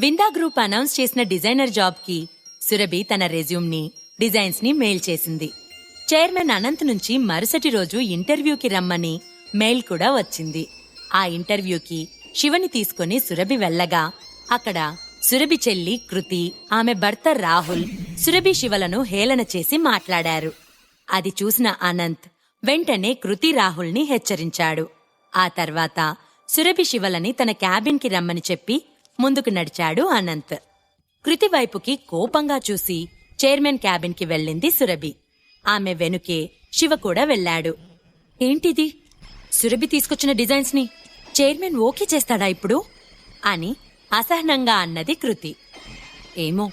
విందా group announce చేసిన designer జాబ్కి సురభి తన రెజ్యూమ్ని డిజైన్స్ని మెయిల్ చేసింది. చైర్మన్ అనంత్ నుంచి మరుసటి రోజు ఇంటర్వ్యూకి రమ్మని మెయిల్ కూడా వచ్చింది. ఆ ఇంటర్వ్యూకి శివని తీసుకుని సురభి వెళ్ళగా అక్కడ సురభి చెల్లి కృతి ఆమె భర్త రాహుల్ సురభి శివలను హేళన చేసి మాట్లాడారు. అది చూసిన అనంత్ వెంటనే కృతి రాహుల్ని హెచ్చరించాడు. ఆ తర్వాత సురభి శివలని తన క్యాబిన్కి రమ్మని చెప్పి ముందుకు నడిచాడు అనంత్. కృతి వైపుకి కోపంగా చూసి చైర్మన్ క్యాబిన్కి వెళ్ళింది సురభి. ఆమె వెనుకే శివ కూడా వెళ్ళాడు. ఏంటిది? సురభి తీసుకొచ్చిన డిజైన్స్ని చైర్మన్ ఓకే చేస్తాడా ఇప్పుడు? అని అసహనంగా అన్నది కృతి. ఏమో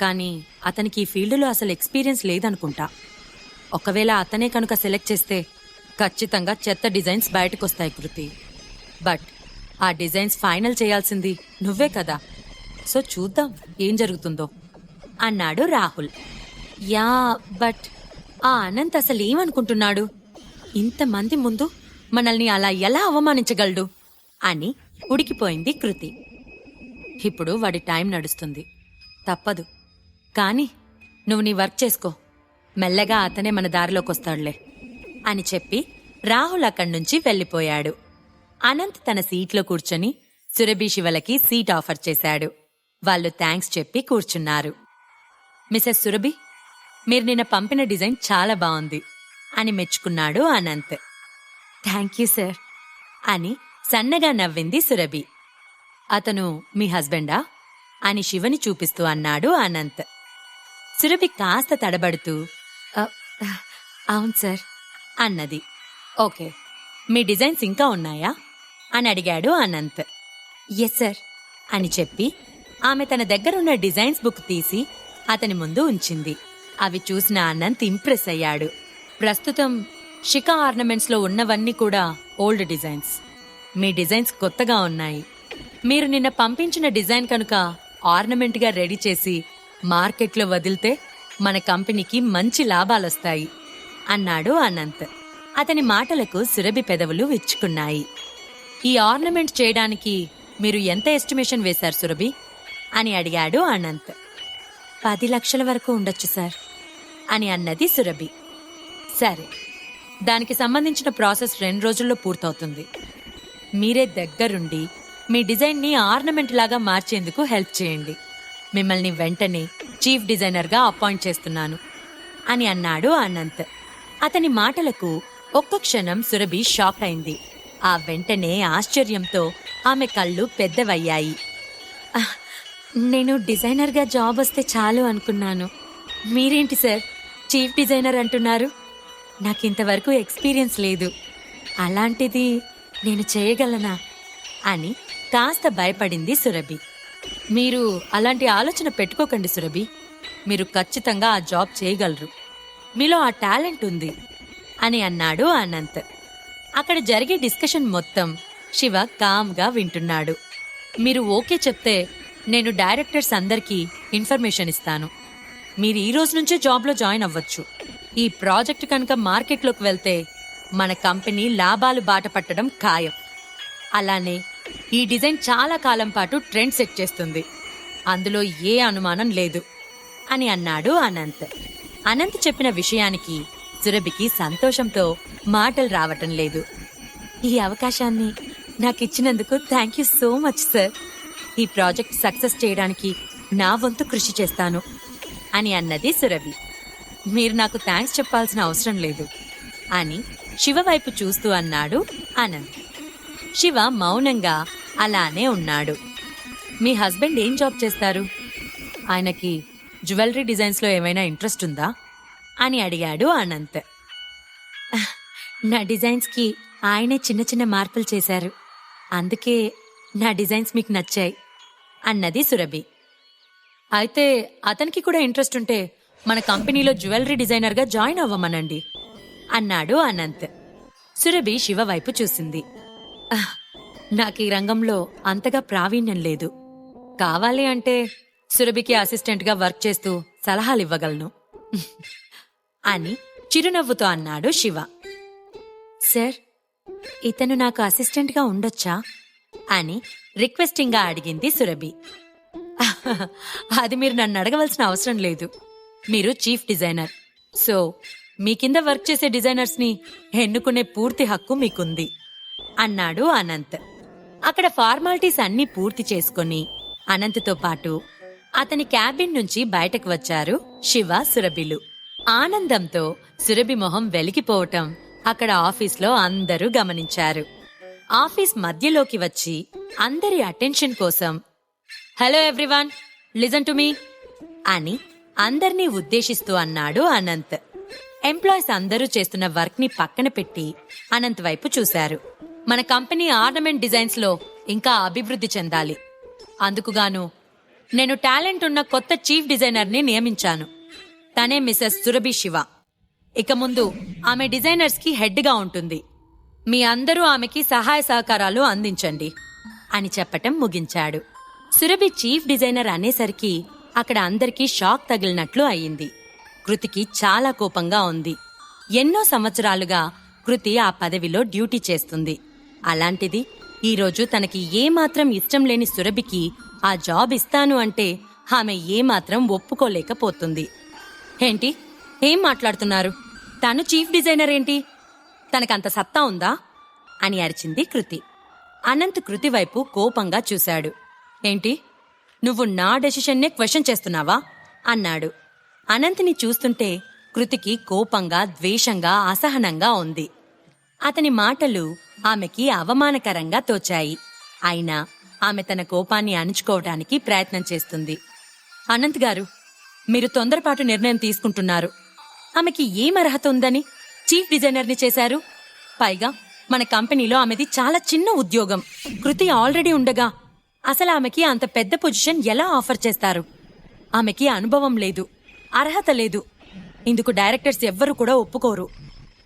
కానీ అతనికి ఈ ఫీల్డ్లో అసలు ఎక్స్పీరియన్స్ లేదనుకుంటా. ఒకవేళ అతనే కనుక సెలెక్ట్ చేస్తే ఖచ్చితంగా చెత్త డిజైన్స్ బయటకొస్తాయి కృతి. బట్ ఆ డిజైన్స్ ఫైనల్ చేయాల్సింది నువ్వే కదా. సో చూద్దాం ఏం జరుగుతుందో. అన్నాడు రాహుల్. యా బట్ ఆ అనంత్ అసలు ఏమనుకుంటున్నాడు? ఇంతమంది ముందు మనల్ని అలా ఎలా అవమానించగలడు? అని ఉడికిపోయింది కృతి. ఇప్పుడు వాడి టైం నడుస్తుంది. తప్పదు. కానీ నువ్వు నీ వర్క్ చేసుకో. మెల్లగా అతనే మన దారిలోకి వస్తాడులే అని చెప్పి రాహుల్ అక్కడి నుంచి వెళ్ళిపోయాడు. అనంత్ తన సీట్లో కూర్చొని సురభి శివలకి సీట్ ఆఫర్ చేశాడు. వాళ్ళు థ్యాంక్స్ చెప్పి కూర్చున్నారు. మిసెస్ సురభి మీరు నిన్న పంపిన డిజైన్ చాలా బాగుంది అని మెచ్చుకున్నాడు అనంత్. Thank you sir. అని సన్నగా నవ్వింది సురభి. అతను మీ హస్బెండా? అని శివని చూపిస్తూ అన్నాడు అనంత్. సురభి కాస్త తడబడుతూ "అ, అవును సార్. అన్నది. ఓకే మీ డిజైన్స్ ఇంకా ఉన్నాయా? అని అడిగాడు అనంత్. ఎస్ సార్ అని చెప్పి ఆమె తన దగ్గరున్న డిజైన్స్ బుక్ తీసి అతని ముందు ఉంచింది. అవి చూసిన అనంత్ ఇంప్రెస్ అయ్యాడు. ప్రస్తుతం షికా ఆర్నమెంట్స్లో ఉన్నవన్నీ కూడా ఓల్డ్ డిజైన్స్. మీ డిజైన్స్ కొత్తగా ఉన్నాయి. మీరు నిన్న పంపించిన డిజైన్ కనుక ఆర్నమెంట్గా రెడీ చేసి మార్కెట్లో వదిలితే మన కంపెనీకి మంచి లాభాలొస్తాయి అన్నాడు అనంత్. అతని మాటలకు సురభి పెదవులు విచ్చుకున్నాయి. ఈ ఆర్నమెంట్ చేయడానికి మీరు ఎంత ఎస్టిమేషన్ వేశారు సురభి? అని అడిగాడు అనంత్. పది లక్షల వరకు ఉండొచ్చు సార్ అని అన్నది సురభి. సరే దానికి సంబంధించిన ప్రాసెస్ రెండు రోజుల్లో పూర్తవుతుంది. మీరే దగ్గరుండి మీ డిజైన్ని ఆర్నమెంట్ లాగా మార్చేందుకు హెల్ప్ చేయండి. మిమ్మల్ని వెంటనే చీఫ్ డిజైనర్గా అపాయింట్ చేస్తున్నాను అని అన్నాడు అనంత్. అతని మాటలకు ఒక్క క్షణం సురభి షాక్ అయింది. ఆ వెంటనే ఆశ్చర్యంతో ఆమె కళ్ళు పెద్దవయ్యాయి. నేను డిజైనర్గా జాబ్ వస్తే చాలు అనుకున్నాను. మీరేంటి సార్? చీఫ్ డిజైనర్ అంటున్నారు. నాకింతవరకు ఎక్స్పీరియన్స్ లేదు. అలాంటిది నేను చేయగలనా? అని కాస్త భయపడింది సురభి. మీరు అలాంటి ఆలోచన పెట్టుకోకండి సురభి. మీరు ఖచ్చితంగా ఆ జాబ్ చేయగలరు. మీలో ఆ టాలెంట్ ఉంది అని అన్నాడు అనంత్ అక్కడ జరిగే డిస్కషన్ మొత్తం శివ కామ్గా వింటున్నాడు. మీరు ఓకే చెప్తే నేను డైరెక్టర్స్ అందరికీ ఇన్ఫర్మేషన్ ఇస్తాను. మీరు ఈ రోజు నుంచే జాబ్లో జాయిన్ అవ్వచ్చు. ఈ ప్రాజెక్ట్ కనుక మార్కెట్లోకి వెళ్తే మన కంపెనీ లాభాలు బాట పట్టడం ఖాయం. అలానే ఈ డిజైన్ చాలా కాలం పాటు ట్రెండ్ సెట్ చేస్తుంది. అందులో ఏ అనుమానం లేదు అని అన్నాడు అనంత్. అనంత్ చెప్పిన విషయానికి సురభికి సంతోషంతో మాటలు రావటం లేదు. ఈ అవకాశాన్ని నాకు ఇచ్చినందుకు thank you so much sir. ఈ ప్రాజెక్ట్ సక్సెస్ చేయడానికి నా వంతు కృషి చేస్తాను అని అన్నది సురభి. మీరు నాకు థ్యాంక్స్ చెప్పాల్సిన అవసరం లేదు అని శివ వైపు చూస్తూ అన్నాడు అనంత్ శివ మౌనంగా అలానే ఉన్నాడు. మీ హస్బెండ్ ఏం జాబ్ చేస్తారు? ఆయనకి జ్యువెలరీ డిజైన్స్లో ఏమైనా ఇంట్రెస్ట్ ఉందా? అని అడిగాడు అనంత్. నా డిజైన్స్కి ఆయనే చిన్న చిన్న మార్పులు చేశారు. అందుకే నా డిజైన్స్ మీకు నచ్చాయి అన్నది సురభి. అయితే అతనికి కూడా ఇంట్రెస్ట్ ఉంటే మన కంపెనీలో జ్యువెలరీ డిజైనర్గా జాయిన్ అవ్వమనండి అన్నాడు అనంత్. సురభి శివ వైపు చూసింది. నాకు ఈ రంగంలో అంతగా ప్రావీణ్యం లేదు. కావాలి అంటే సురభికి అసిస్టెంట్గా వర్క్ చేస్తూ సలహాలు ఇవ్వగలను అని చిరునవ్వుతో అన్నాడు శివ. సార్ ఇతను నాకు అసిస్టెంట్గా ఉండొచ్చా? అని రిక్వెస్టింగ్గా అడిగింది సురభి. అది మీరు నన్ను అడగవలసిన అవసరం లేదు. మీరు చీఫ్ డిజైనర్. సో మీ కింద వర్క్ చేసే డిజైనర్స్ని ఎన్నుకునే పూర్తి హక్కు మీకుంది అన్నాడు అనంత్. అక్కడ ఫార్మాలిటీస్ అన్నీ పూర్తి చేసుకొని అనంత్తో పాటు అతని క్యాబిన్ నుంచి బయటకు వచ్చారు శివ సురభిలు. ఆనందంతో సురభి మొహం వెలిగిపోవటం అక్కడ ఆఫీస్లో అందరూ గమనించారు. ఆఫీస్ మధ్యలోకి వచ్చి అందరి అటెన్షన్ కోసం hello everyone listen to me అని అందర్నీ ఉద్దేశిస్తూ అన్నాడు అనంత్. ఎంప్లాయీస్ అందరూ చేస్తున్న వర్క్ని పక్కన పెట్టి అనంత్ వైపు చూశారు. మన కంపెనీ ఆర్నమెంట్ డిజైన్స్లో ఇంకా అభివృద్ధి చెందాలి. అందుకుగాను నేను టాలెంట్ ఉన్న కొత్త చీఫ్ డిజైనర్ని నియమించాను. తనే మిసెస్ సురభి శివ. ఇక ముందు ఆమె డిజైనర్స్కి హెడ్గా ఉంటుంది. మీ అందరూ ఆమెకి సహాయ సహకారాలు అందించండి అని చెప్పటం ముగించాడు. సురభి చీఫ్ డిజైనర్ అనేసరికి అక్కడ అందరికీ షాక్ తగిలినట్లు అయింది. కృతికి చాలా కోపంగా ఉంది. ఎన్నో సంవత్సరాలుగా కృతి ఆ పదవిలో డ్యూటీ చేస్తుంది. అలాంటిది ఈరోజు తనకి ఏమాత్రం ఇష్టం లేని సురభికి ఆ జాబ్ ఇస్తాను అంటే ఆమె ఏమాత్రం ఒప్పుకోలేకపోతుంది. ఏంటి? ఏం మాట్లాడుతున్నారు? తను చీఫ్ డిజైనర్ ఏంటి? తనకంత సత్తా ఉందా? అని అరిచింది కృతి. అనంత్ కృతి వైపు కోపంగా చూశాడు. ఏంటి? నువ్వు నా డెసిషన్నే క్వశ్చన్ చేస్తున్నావా? అన్నాడు. అనంత్ని చూస్తుంటే కృతికి కోపంగా ద్వేషంగా అసహనంగా ఉంది. అతని మాటలు ఆమెకి అవమానకరంగా తోచాయి. అయినా ఆమె తన కోపాన్ని అణుచుకోవడానికి ప్రయత్నం చేస్తుంది. అనంత్ గారు మీరు తొందరపాటు నిర్ణయం తీసుకుంటున్నారు. ఆమెకి ఏం అర్హత ఉందని చీఫ్ డిజైనర్ని చేశారు. పైగా మన కంపెనీలో ఆమెది చాలా చిన్న ఉద్యోగం. కృతి ఆల్రెడీ ఉండగా అసలు ఆమెకి అంత పెద్ద పొజిషన్ ఎలా ఆఫర్ చేస్తారు? ఆమెకి అనుభవం లేదు అర్హత లేదు. ఇందుకు డైరెక్టర్స్ ఎవ్వరూ కూడా ఒప్పుకోరు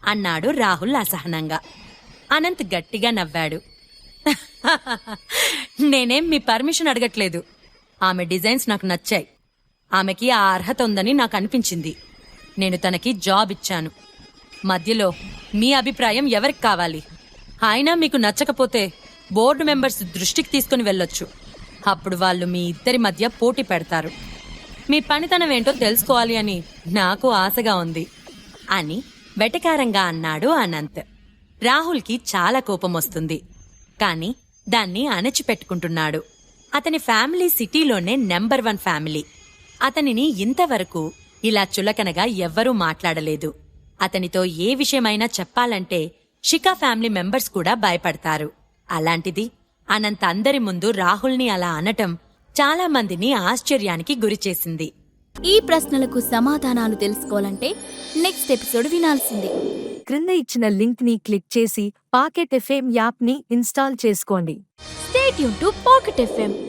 అన్నాడు రాహుల్ అసహనంగా. అనంత్ గట్టిగా నవ్వాడు. నేనేం మీ పర్మిషన్ అడగట్లేదు. ఆమె డిజైన్స్ నాకు నచ్చాయి. ఆమెకి ఆ అర్హత ఉందని నాకు అనిపించింది నేను తనకి జాబ్ ఇచ్చాను. మధ్యలో మీ అభిప్రాయం ఎవరికి కావాలి? అయినా మీకు నచ్చకపోతే బోర్డు మెంబర్స్ దృష్టికి తీసుకుని వెళ్ళొచ్చు. అప్పుడు వాళ్ళు మీ ఇద్దరి మధ్య పోటీ పెడతారు. మీ పనితనం ఏంటో తెలుసుకోవాలి అని నాకు ఆశగా ఉంది అని వెటకారంగా అన్నాడు అనంత్. రాహుల్కి చాలా కోపం వస్తుంది కానీ దాన్ని అణచిపెట్టుకుంటున్నాడు. అతని ఫ్యామిలీ సిటీలోనే నెంబర్ వన్ ఫ్యామిలీ. అతనిని ఇంతవరకు ఇలా చులకనగా ఎవ్వరూ మాట్లాడలేదు. అతనితో ఏ విషయమైనా చెప్పాలంటే షికా ఫ్యామిలీ మెంబర్స్ కూడా భయపడతారు. అలాంటిది అనంత్ అందరి ముందు రాహుల్ని అలా అనటం చాలా మందిని ఆశ్చర్యానికి గురిచేసింది ఈ ప్రశ్నలకు సమాధానాలు తెలుసుకోవాలంటే నెక్స్ట్ ఎపిసోడ్ వినాల్సిందే. క్రింద ఇచ్చిన లింక్ని క్లిక్ చేసి పాకెట్ ఎఫ్ఎం యాప్ని ఇన్స్టాల్ చేసుకోండి. State to Pocket FM